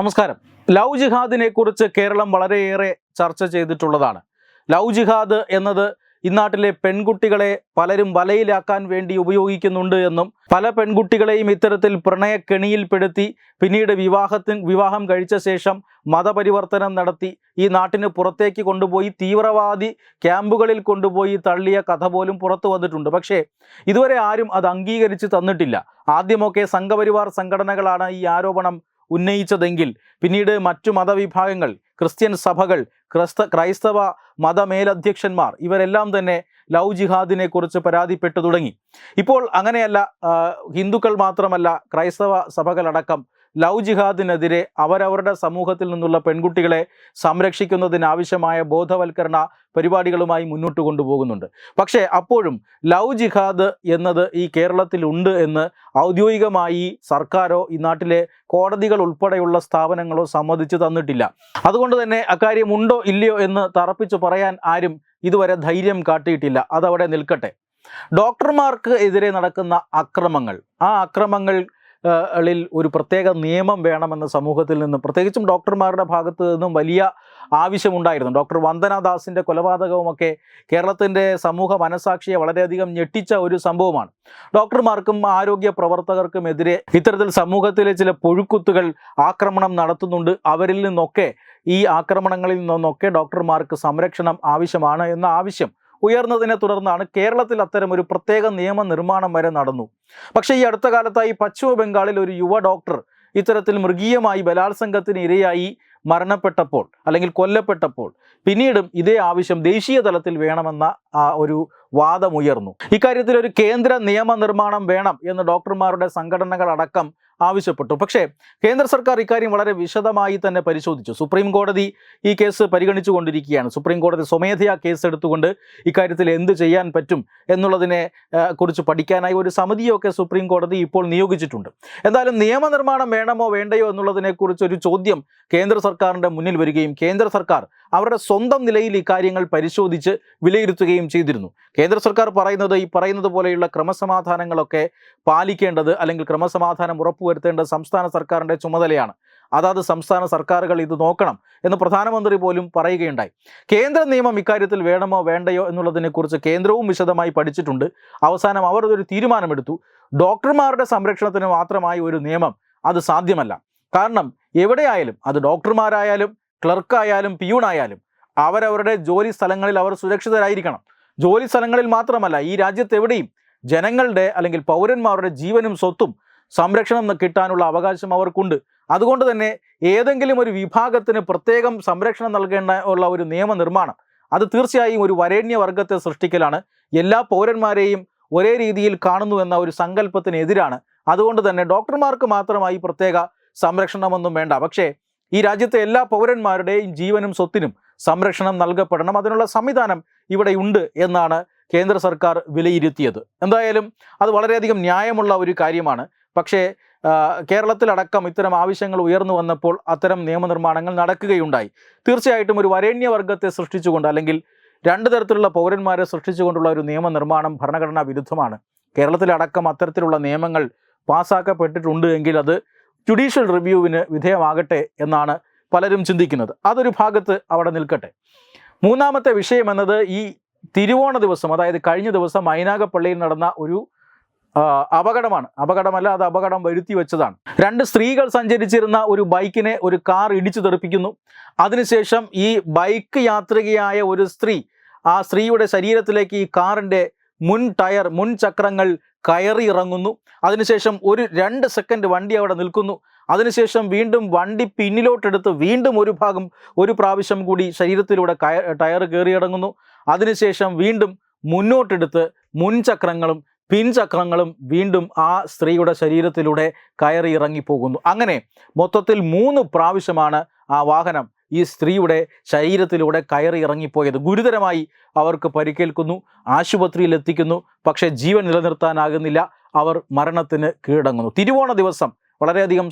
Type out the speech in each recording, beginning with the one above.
നമസ്കാരം. ലവ് ജിഹാദിനെ കുറിച്ച് കേരളം വളരെയേറെ ചർച്ച ചെയ്തിട്ടുള്ളതാണ്. ലവ് ജിഹാദ് എന്നത് ഇന്നാട്ടിലെ പെൺകുട്ടികളെ പലരും വലയിലാക്കാൻ വേണ്ടി ഉപയോഗിക്കുന്നുണ്ട് എന്നും പല പെൺകുട്ടികളെയും ഇത്തരത്തിൽ പ്രണയക്കെണിയിൽപ്പെടുത്തി പിന്നീട് വിവാഹത്തിന് വിവാഹം കഴിച്ച ശേഷം മതപരിവർത്തനം നടത്തി ഈ നാട്ടിന് പുറത്തേക്ക് കൊണ്ടുപോയി തീവ്രവാദി ക്യാമ്പുകളിൽ കൊണ്ടുപോയി തള്ളിയ കഥ പോലും പുറത്തു വന്നിട്ടുണ്ട്. പക്ഷേ ഇതുവരെ ആരും അത് അംഗീകരിച്ച് തന്നിട്ടില്ല. ആദ്യമൊക്കെ സംഘപരിവാർ സംഘടനകളാണ് ഈ ആരോപണം ഉന്നയിച്ചതെങ്കിൽ പിന്നീട് മറ്റു മതവിഭാഗങ്ങൾ ക്രിസ്ത്യൻ സഭകൾ ക്രിസ്ത ക്രൈസ്തവ മതമേലധ്യക്ഷന്മാർ ഇവരെല്ലാം തന്നെ ലവ് ജിഹാദിനെ കുറിച്ച് പരാതിപ്പെട്ടു തുടങ്ങി. ഇപ്പോൾ അങ്ങനെയല്ല ഹിന്ദുക്കൾ മാത്രമല്ല ക്രൈസ്തവ സഭകളടക്കം ലവ് ജിഹാദിനെതിരെ അവരവരുടെ സമൂഹത്തിൽ നിന്നുള്ള പെൺകുട്ടികളെ സംരക്ഷിക്കുന്നതിനാവശ്യമായ ബോധവൽക്കരണ പരിപാടികളുമായി മുന്നോട്ട് കൊണ്ടുപോകുന്നുണ്ട്. പക്ഷേ അപ്പോഴും ലവ് ജിഹാദ് എന്നത് ഈ കേരളത്തിലുണ്ട് എന്ന് ഔദ്യോഗികമായി സർക്കാരോ ഈ നാട്ടിലെ കോടതികൾ ഉൾപ്പെടെയുള്ള സ്ഥാപനങ്ങളോ സമ്മതിച്ചു തന്നിട്ടില്ല. അതുകൊണ്ട് തന്നെ അക്കാര്യം ഉണ്ടോ ഇല്ലയോ എന്ന് തറപ്പിച്ചു പറയാൻ ആരും ഇതുവരെ ധൈര്യം കാട്ടിയിട്ടില്ല. അതവിടെ നിൽക്കട്ടെ. ഡോക്ടർമാർക്ക് എതിരെ നടക്കുന്ന അക്രമങ്ങൾ. ആ അക്രമങ്ങൾ ളിൽ ഒരു പ്രത്യേക നിയമം വേണമെന്ന് സമൂഹത്തിൽ നിന്നും പ്രത്യേകിച്ചും ഡോക്ടർമാരുടെ ഭാഗത്തു നിന്നും വലിയ ആവശ്യമുണ്ടായിരുന്നു. ഡോക്ടർ വന്ദനാദാസിന്റെ കൊലപാതകവുമൊക്കെ കേരളത്തിന്റെ സമൂഹ മനസാക്ഷിയെ വളരെയധികം ഞെട്ടിച്ച ഒരു സംഭവമാണ്. ഡോക്ടർമാർക്കും ആരോഗ്യ പ്രവർത്തകർക്കുമെതിരെ ഇത്തരത്തിൽ സമൂഹത്തിലെ ചില പുഴുക്കുത്തുകൾ ആക്രമണം നടത്തുന്നുണ്ട്. അവരിൽ നിന്നൊക്കെ ഈ ആക്രമണങ്ങളിൽ നിന്നൊക്കെ ഡോക്ടർമാർക്ക് സംരക്ഷണം ആവശ്യമാണ് എന്ന ആവശ്യം ഉയർന്നതിനെ തുടർന്നാണ് കേരളത്തിൽ അത്തരം ഒരു പ്രത്യേക നിയമനിർമ്മാണം വരെ നടന്നു. പക്ഷേ ഈ അടുത്ത കാലത്തായി പശ്ചിമ ബംഗാളിൽ ഒരു യുവ ഡോക്ടർ ഇത്തരത്തിൽ മൃഗീയമായി ബലാത്സംഗത്തിന് ഇരയായി. മരണപ്പെട്ടപ്പോൾ അല്ലെങ്കിൽ കൊല്ലപ്പെട്ടപ്പോൾ പിന്നീടും ഇതേ ആവശ്യം ദേശീയ തലത്തിൽ വേണമെന്ന ഒരു വാദമുയർന്നു ഇക്കാര്യത്തിൽ ഒരു കേന്ദ്ര നിയമനിർമ്മാണം വേണം എന്ന് ഡോക്ടർമാരുടെ സംഘടനകളടക്കം ആവശ്യപ്പെട്ടു. പക്ഷേ കേന്ദ്ര സർക്കാർ ഇക്കാര്യം വളരെ വിശദമായി തന്നെ പരിശോധിച്ചു. സുപ്രീം കോടതി ഈ കേസ് പരിഗണിച്ചു കൊണ്ടിരിക്കുകയാണ്. സുപ്രീം കോടതി സ്വമേധയാ കേസ് എടുത്തുകൊണ്ട് ഇക്കാര്യത്തിൽ എന്ത് ചെയ്യാൻ പറ്റും എന്നുള്ളതിനെ കുറിച്ച് പഠിക്കാനായി ഒരു സമിതിയൊക്കെ സുപ്രീം കോടതി ഇപ്പോൾ നിയോഗിച്ചിട്ടുണ്ട്. എന്തായാലും നിയമനിർമ്മാണം വേണമോ വേണ്ടയോ എന്നുള്ളതിനെക്കുറിച്ച് ഒരു ചോദ്യം കേന്ദ്ര സർക്കാരിന്റെ മുന്നിൽ വരികയും കേന്ദ്ര സർക്കാർ അവരുടെ സ്വന്തം നിലയിൽ ഈ കാര്യങ്ങൾ പരിശോധിച്ച് വിലയിരുത്തുകയും ചെയ്തിരുന്നു. കേന്ദ്ര സർക്കാർ പറയുന്നത് ഈ പറയുന്നത് പോലെയുള്ള ക്രമസമാധാനങ്ങളൊക്കെ പാലിക്കേണ്ടത് അല്ലെങ്കിൽ ക്രമസമാധാനം ഉറപ്പുവരുത്തേണ്ടത് സംസ്ഥാന സർക്കാരിന്റെ ചുമതലയാണ്. അതാത് സംസ്ഥാന സർക്കാരുകൾ ഇത് നോക്കണം എന്ന് പ്രധാനമന്ത്രി പോലും പറയുകയുണ്ടായി. കേന്ദ്ര നിയമം ഇക്കാര്യത്തിൽ വേണമോ വേണ്ടയോ എന്നുള്ളതിനെക്കുറിച്ച് കേന്ദ്രവും വിശദമായി പഠിച്ചിട്ടുണ്ട്. അവസാനം അവർ ഒരു തീരുമാനമെടുത്തു. ഡോക്ടർമാരുടെ സംരക്ഷണത്തിന് മാത്രമായി ഒരു നിയമം അത് സാധ്യമല്ല. കാരണം എവിടെയായാലും അത് ഡോക്ടർമാരായാലും ക്ലർക്കായാലും പിയൂണായാലും അവരവരുടെ ജോലി സ്ഥലങ്ങളിൽ അവർ സുരക്ഷിതരായിരിക്കണം. ജോലി സ്ഥലങ്ങളിൽ മാത്രമല്ല ഈ രാജ്യത്ത് എവിടെയും ജനങ്ങളുടെ അല്ലെങ്കിൽ പൗരന്മാരുടെ ജീവനും സ്വത്തും സംരക്ഷണം കിട്ടാനുള്ള അവകാശം അവർക്കുണ്ട്. അതുകൊണ്ട് തന്നെ ഏതെങ്കിലും ഒരു വിഭാഗത്തിന് പ്രത്യേകം സംരക്ഷണം നൽകേണ്ട ഉള്ള ഒരു നിയമനിർമ്മാണം അത് തീർച്ചയായും ഒരു വരേണ്യ വർഗത്തെ സൃഷ്ടിക്കലാണ്. എല്ലാ പൗരന്മാരെയും ഒരേ രീതിയിൽ കാണുന്നു എന്ന ഒരു സങ്കല്പത്തിനെതിരാണ്. അതുകൊണ്ട് തന്നെ ഡോക്ടർമാർക്ക് മാത്രമായി പ്രത്യേക സംരക്ഷണമൊന്നും വേണ്ട. പക്ഷേ ഈ രാജ്യത്തെ എല്ലാ പൗരന്മാരുടെയും ജീവനും സ്വത്തിനും സംരക്ഷണം നൽകപ്പെടണം. അതിനുള്ള സംവിധാനം ഇവിടെ ഉണ്ട് എന്നാണ് കേന്ദ്ര സർക്കാർ വിലയിരുത്തിയത്. എന്തായാലും അത് വളരെയധികം ന്യായമുള്ള ഒരു കാര്യമാണ്. പക്ഷേ കേരളത്തിലടക്കം ഇത്തരം ആവശ്യങ്ങൾ ഉയർന്നു വന്നപ്പോൾ അത്തരം നിയമനിർമ്മാണങ്ങൾ നടക്കുകയുണ്ടായി. തീർച്ചയായിട്ടും ഒരു വരേണ്യവർഗത്തെ സൃഷ്ടിച്ചുകൊണ്ട് അല്ലെങ്കിൽ രണ്ട് തരത്തിലുള്ള പൗരന്മാരെ സൃഷ്ടിച്ചുകൊണ്ടുള്ള ഒരു നിയമനിർമ്മാണം ഭരണഘടനാ വിരുദ്ധമാണ്. കേരളത്തിലടക്കം അത്തരത്തിലുള്ള നിയമങ്ങൾ പാസ്സാക്കപ്പെട്ടിട്ടുണ്ട് എങ്കിൽ അത് ജുഡീഷ്യൽ റിവ്യൂവിന് വിധേയമാകട്ടെ എന്നാണ് പലരും ചിന്തിക്കുന്നത്. അതൊരു ഭാഗത്ത് അവിടെ നിൽക്കട്ടെ. മൂന്നാമത്തെ വിഷയം എന്നത് ഈ തിരുവോണ ദിവസം അതായത് കഴിഞ്ഞ ദിവസം മൈനാഗപ്പള്ളിയിൽ നടന്ന ഒരു അപകടമാണ്. അപകടമല്ല അത് അപകടം വരുത്തി വെച്ചതാണ്. രണ്ട് സ്ത്രീകൾ സഞ്ചരിച്ചിരുന്ന ഒരു ബൈക്കിനെ ഒരു കാർ ഇടിച്ചു തെറിപ്പിക്കുന്നു. അതിനുശേഷം ഈ ബൈക്ക് യാത്രികയായ ഒരു സ്ത്രീ ആ സ്ത്രീയുടെ ശരീരത്തിലേക്ക് ഈ കാറിന്റെ മുൻ ടയർ മുൻ ചക്രങ്ങൾ കയറി ഇറങ്ങുന്നു അതിനുശേഷം ഒരു രണ്ട് സെക്കൻഡ് വണ്ടി അവിടെ നിൽക്കുന്നു. അതിനുശേഷം വീണ്ടും വണ്ടി പിന്നിലോട്ടെടുത്ത് വീണ്ടും ഒരു ഭാഗം ഒരു പ്രാവശ്യം കൂടി ശരീരത്തിലൂടെ കയ ടയർ കയറിയിറങ്ങുന്നു. അതിനുശേഷം വീണ്ടും മുന്നോട്ടെടുത്ത് മുൻചക്രങ്ങളും പിൻചക്രങ്ങളും വീണ്ടും ആ സ്ത്രീയുടെ ശരീരത്തിലൂടെ കയറി ഇറങ്ങിപ്പോകുന്നു അങ്ങനെ മൊത്തത്തിൽ മൂന്ന് പ്രാവശ്യമാണ് ആ വാഹനം ഈ സ്ത്രീയുടെ ശരീരത്തിലൂടെ കയറി ഇറങ്ങിപ്പോയത് ഗുരുതരമായി അവർക്ക് പരിക്കേൽക്കുന്നു ആശുപത്രിയിൽ എത്തിക്കുന്നു. പക്ഷേ ജീവൻ നിലനിർത്താനാകുന്നില്ല. അവർ മരണത്തിന് കീഴടങ്ങുന്നു. തിരുവോണ ദിവസം വളരെയധികം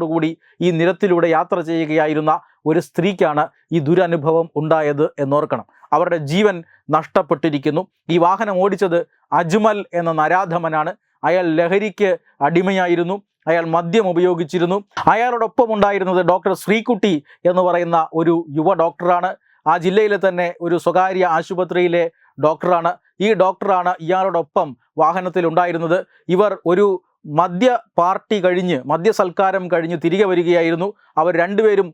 കൂടി ഈ നിരത്തിലൂടെ യാത്ര ചെയ്യുകയായിരുന്ന ഒരു സ്ത്രീക്കാണ് ഈ ദുരനുഭവം ഉണ്ടായത് എന്നോർക്കണം. അവരുടെ ജീവൻ നഷ്ടപ്പെട്ടിരിക്കുന്നു. ഈ വാഹനം ഓടിച്ചത് അജ്മൽ എന്ന നരാധമനാണ്. അയാൾ ലഹരിക്ക് അടിമയായിരുന്നു. അയാൾ മദ്യം ഉപയോഗിച്ചിരുന്നു. അയാളോടൊപ്പം ഉണ്ടായിരുന്നത് ഡോക്ടർ ശ്രീകുട്ടി എന്ന് പറയുന്ന ഒരു യുവ ഡോക്ടറാണ്. ആ ജില്ലയിലെ തന്നെ ഒരു സ്വകാര്യ ആശുപത്രിയിലെ ഡോക്ടറാണ്. ഈ ഡോക്ടറാണ് ഇയാളോടൊപ്പം വാഹനത്തിൽ ഉണ്ടായിരുന്നത് ഇവർ ഒരു മദ്യ പാർട്ടി കഴിഞ്ഞ് മദ്യ സൽക്കാരം കഴിഞ്ഞ് തിരികെ വരികയായിരുന്നു. അവർ രണ്ടുപേരും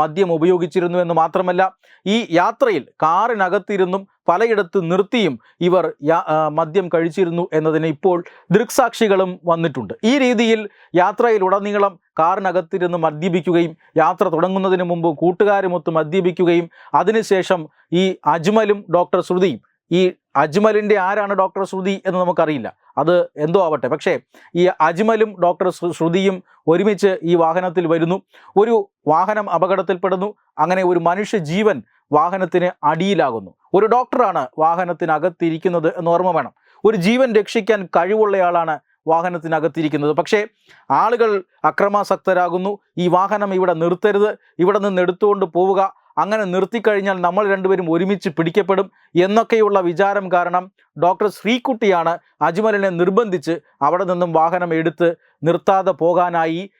മദ്യം ഉപയോഗിച്ചിരുന്നു എന്ന് മാത്രമല്ല ഈ യാത്രയിൽ കാറിനകത്തിരുന്നും പലയിടത്ത് നിർത്തിയും ഇവർ മദ്യം കഴിച്ചിരുന്നു എന്നതിന് ഇപ്പോൾ ദൃക്സാക്ഷികളും വന്നിട്ടുണ്ട്. ഈ രീതിയിൽ യാത്രയിൽ ഉടനീളം കാറിനകത്തിരുന്ന് മദ്യപിക്കുകയും യാത്ര തുടങ്ങുന്നതിന് മുമ്പ് കൂട്ടുകാരുമൊത്ത് മദ്യപിക്കുകയും അതിനുശേഷം ഈ അജ്മലും ഡോക്ടർ ശ്രുതിയും ഈ അജ്മലിന്റെ ആരാണ് ഡോക്ടർ ശ്രുതി എന്ന് നമുക്കറിയില്ല. അത് എന്തോ ആവട്ടെ. പക്ഷേ ഈ അജ്മലും ഡോക്ടർ ശ്രുതിയും ഒരുമിച്ച് ഈ വാഹനത്തിൽ വരുന്നു. ഒരു വാഹനം അപകടത്തിൽപ്പെടുന്നു. അങ്ങനെ ഒരു മനുഷ്യ ജീവൻ വാഹനത്തിന് അടിയിലാകുന്നു. ഒരു ഡോക്ടറാണ് വാഹനത്തിനകത്തിരിക്കുന്നത് എന്ന് ഓർമ്മ വേണം. ഒരു ജീവൻ രക്ഷിക്കാൻ കഴിവുള്ളയാളാണ് വാഹനത്തിനകത്തിരിക്കുന്നത്. പക്ഷേ ആളുകൾ അക്രമാസക്തരാകുന്നു. ഈ വാഹനം ഇവിടെ നിർത്തരുത്. ഇവിടെ നിന്ന് എടുത്തുകൊണ്ട് പോവുക. അങ്ങനെ നിർത്തിക്കഴിഞ്ഞാൽ നമ്മൾ രണ്ടുപേരും ഒരുമിച്ച് പിടിക്കപ്പെടും എന്നൊക്കെയുള്ള വിചാരം കാരണം ഡോക്ടർ ശ്രീകുട്ടിയാണ് അജ്മലിനെ നിർബന്ധിച്ച് അവിടെ നിന്നും വാഹനം എടുത്ത് നിർത്താതെ പോകാനായി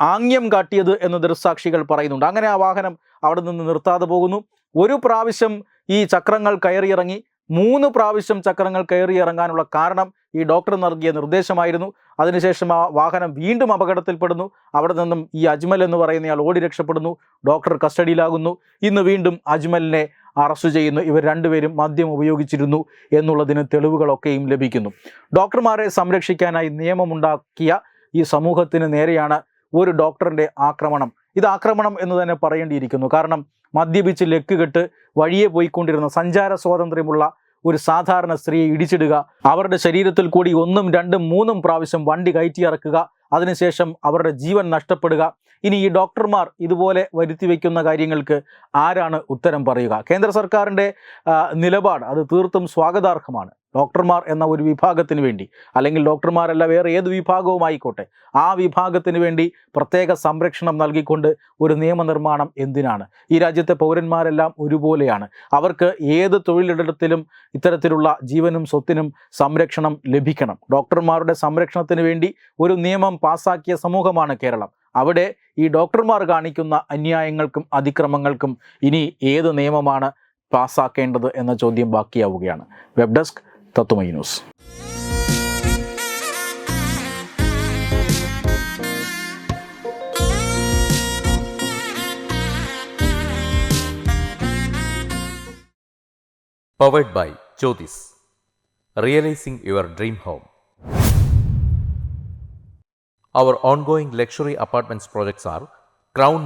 ആംഗ്യം കാട്ടിയത് എന്ന് ദൃസാക്ഷികൾ പറയുന്നുണ്ട്. അങ്ങനെ ആ വാഹനം അവിടെ നിന്ന് നിർത്താതെ പോകുന്നു. ഒരു പ്രാവശ്യം ഈ ചക്രങ്ങൾ കയറിയിറങ്ങി. മൂന്ന് പ്രാവശ്യം ചക്രങ്ങൾ കയറി ഇറങ്ങാനുള്ള കാരണം ഈ ഡോക്ടർ നൽകിയ നിർദ്ദേശമായിരുന്നു. അതിനുശേഷം ആ വാഹനം വീണ്ടും അപകടത്തിൽപ്പെടുന്നു. അവിടെ നിന്നും ഈ അജ്മൽ എന്ന് പറയുന്നയാൾ ഓടി രക്ഷപ്പെടുന്നു. ഡോക്ടർ കസ്റ്റഡിയിലാകുന്നു. ഇന്ന് വീണ്ടും അജ്മലിനെ അറസ്റ്റ് ചെയ്യുന്നു. ഇവർ രണ്ടുപേരും മദ്യം ഉപയോഗിച്ചിരുന്നു എന്നുള്ളതിന് തെളിവുകളൊക്കെയും ലഭിക്കുന്നു. ഡോക്ടർമാരെ സംരക്ഷിക്കാനായി നിയമമുണ്ടാക്കിയ ഈ സമൂഹത്തിന് നേരെയാണ് ഒരു ഡോക്ടറിന്റെ ആക്രമണം. ഇത് ആക്രമണം എന്ന് തന്നെ പറയേണ്ടിയിരിക്കുന്നു. കാരണം മദ്യപിച്ച് ലക്കുകെട്ട് വഴിയെ പോയിക്കൊണ്ടിരുന്ന സഞ്ചാര സ്വാതന്ത്ര്യമുള്ള ഒരു സാധാരണ സ്ത്രീയെ ഇടിച്ചിടുക അവരുടെ ശരീരത്തിൽ കൂടി ഒന്നും രണ്ടും മൂന്നും പ്രാവശ്യം വണ്ടി കയറ്റിയിറക്കുക അതിനുശേഷം അവരുടെ ജീവൻ നഷ്ടപ്പെടുക. ഇനി ഈ ഡോക്ടർമാർ ഇതുപോലെ വരുത്തി വയ്ക്കുന്ന കാര്യങ്ങൾക്ക് ആരാണ് ഉത്തരം പറയുക? കേന്ദ്ര സർക്കാരിന്റെ നിലപാട് അത് തീർത്തും സ്വാഗതാർഹമാണ്. ഡോക്ടർമാർ എന്ന ഒരു വിഭാഗത്തിന് വേണ്ടി അല്ലെങ്കിൽ ഡോക്ടർമാരല്ല വേറെ ഏത് വിഭാഗവും ആയിക്കോട്ടെ ആ വിഭാഗത്തിന് വേണ്ടി പ്രത്യേക സംരക്ഷണം നൽകിക്കൊണ്ട് ഒരു നിയമനിർമ്മാണം എന്തിനാണ്? ഈ രാജ്യത്തെ പൗരന്മാരെല്ലാം ഒരുപോലെയാണ്. അവർക്ക് ഏത് തൊഴിലിടത്തിലും ഇത്തരത്തിലുള്ള ജീവനും സ്വത്തിനും സംരക്ഷണം ലഭിക്കണം. ഡോക്ടർമാരുടെ സംരക്ഷണത്തിന് വേണ്ടി ഒരു നിയമം പാസാക്കിയ സമൂഹമാണ് കേരളം. അവിടെ ഈ ഡോക്ടർമാർ കാണിക്കുന്ന അന്യായങ്ങൾക്കും അതിക്രമങ്ങൾക്കും ഇനി ഏത് നിയമമാണ് പാസ്സാക്കേണ്ടത് എന്ന ചോദ്യം ബാക്കിയാവുകയാണ്. Web desk തത്തുമൈ news Powered by Jyotis. Realizing your dream home. Our ongoing luxury apartments projects are Crown